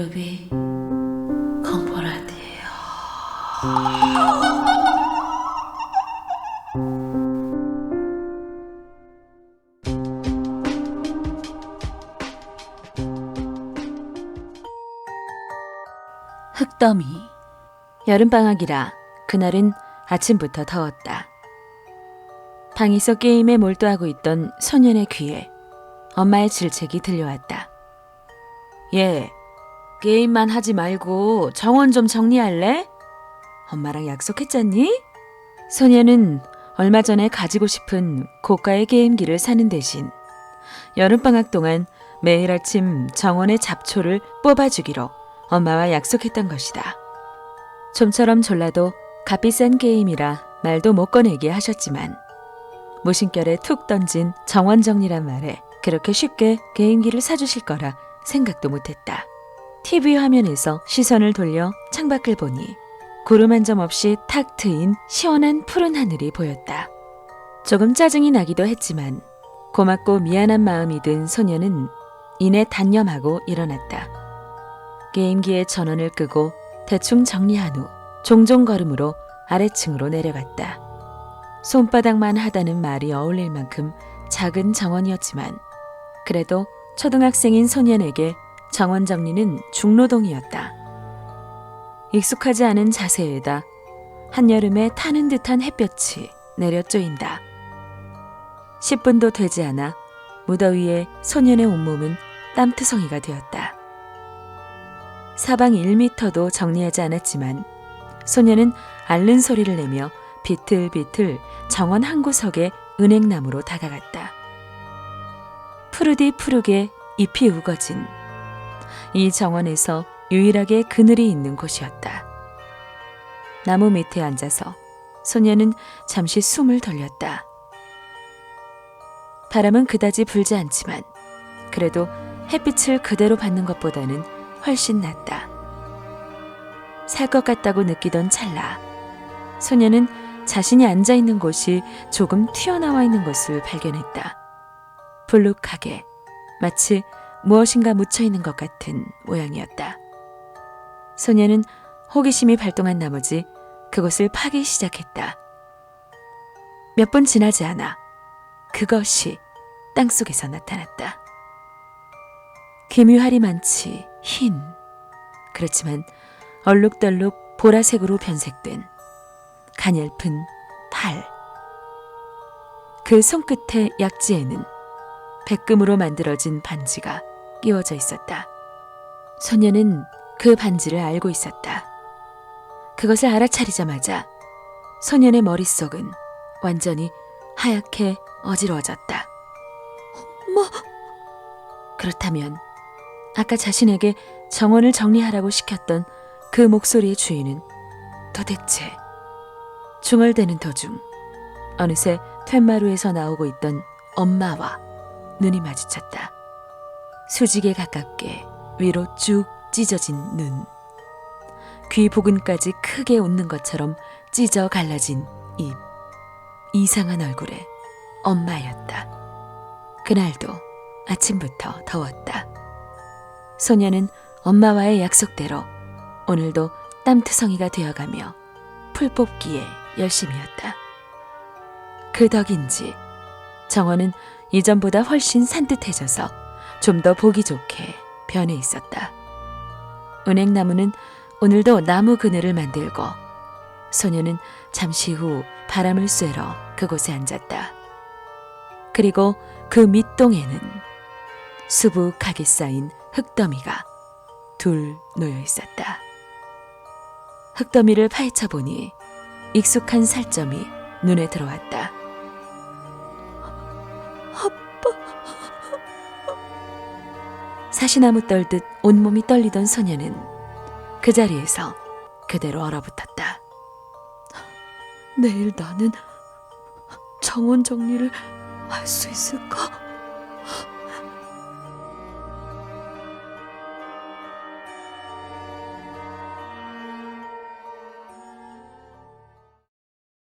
루비 컴포라디에요. 흑더미 여름방학이라 그날은 아침부터 더웠다. 방에서 게임에 몰두하고 있던 소년의 귀에 엄마의 질책이 들려왔다. 얘, 게임만 하지 말고 정원 좀 정리할래? 엄마랑 약속했잖니? 소녀는 얼마 전에 가지고 싶은 고가의 게임기를 사는 대신 여름방학 동안 매일 아침 정원의 잡초를 뽑아주기로 엄마와 약속했던 것이다. 좀처럼 졸라도 값비싼 게임이라 말도 못 꺼내게 하셨지만 무심결에 툭 던진 정원 정리란 말에 그렇게 쉽게 게임기를 사주실 거라 생각도 못했다. TV 화면에서 시선을 돌려 창밖을 보니 구름 한 점 없이 탁 트인 시원한 푸른 하늘이 보였다. 조금 짜증이 나기도 했지만 고맙고 미안한 마음이 든 소녀는 이내 단념하고 일어났다. 게임기의 전원을 끄고 대충 정리한 후 종종 걸음으로 아래층으로 내려갔다. 손바닥만 하다는 말이 어울릴 만큼 작은 정원이었지만 그래도 초등학생인 소년에게 정원 정리는 중노동이었다. 익숙하지 않은 자세에다 한여름에 타는 듯한 햇볕이 내려 쪼인다. 10분도 되지 않아 무더위에 소년의 온몸은 땀투성이가 되었다. 사방 1미터도 정리하지 않았지만 소년은 앓는 소리를 내며 비틀비틀 정원 한 구석에 은행나무로 다가갔다. 푸르디 푸르게 잎이 우거진 이 정원에서 유일하게 그늘이 있는 곳이었다. 나무 밑에 앉아서 소녀는 잠시 숨을 돌렸다. 바람은 그다지 불지 않지만 그래도 햇빛을 그대로 받는 것보다는 훨씬 낫다. 살 것 같다고 느끼던 찰나 소녀는 자신이 앉아 있는 곳이 조금 튀어나와 있는 것을 발견했다. 불룩하게 마치 무엇인가 묻혀 있는 것 같은 모양이었다. 소녀는 호기심이 발동한 나머지 그것을 파기 시작했다. 몇 분 지나지 않아 그것이 땅속에서 나타났다. 기묘하리 많지 흰 그렇지만 얼룩덜룩 보라색으로 변색된 가냘픈 팔. 그 손끝의 약지에는 백금으로 만들어진 반지가 끼워져 있었다. 소녀는 그 반지를 알고 있었다. 그것을 알아차리자마자 소년의 머릿속은 완전히 하얗게 어지러워졌다. 뭐? 그렇다면 아까 자신에게 정원을 정리하라고 시켰던 그 목소리의 주인은 도대체 중얼대는 도중 어느새 툇마루에서 나오고 있던 엄마와 눈이 마주쳤다. 수직에 가깝게 위로 쭉 찢어진 눈. 귀 부근까지 크게 웃는 것처럼 찢어 갈라진 입. 이상한 얼굴의 엄마였다. 그날도 아침부터 더웠다. 소녀는 엄마와의 약속대로 오늘도 땀투성이가 되어가며 풀 뽑기에 열심이었다. 그 덕인지 정원은 이전보다 훨씬 산뜻해져서 좀 더 보기 좋게 변해 있었다. 은행나무는 오늘도 나무 그늘을 만들고 소녀는 잠시 후 바람을 쐬러 그곳에 앉았다. 그리고 그 밑동에는 수북하게 쌓인 흙더미가 둘 놓여 있었다. 흙더미를 파헤쳐 보니 익숙한 살점이 눈에 들어왔다. 사시나무 떨듯 온몸이 떨리던 소녀는 그 자리에서 그대로 얼어붙었다. 내일 나는 정원 정리를 할 수 있을까?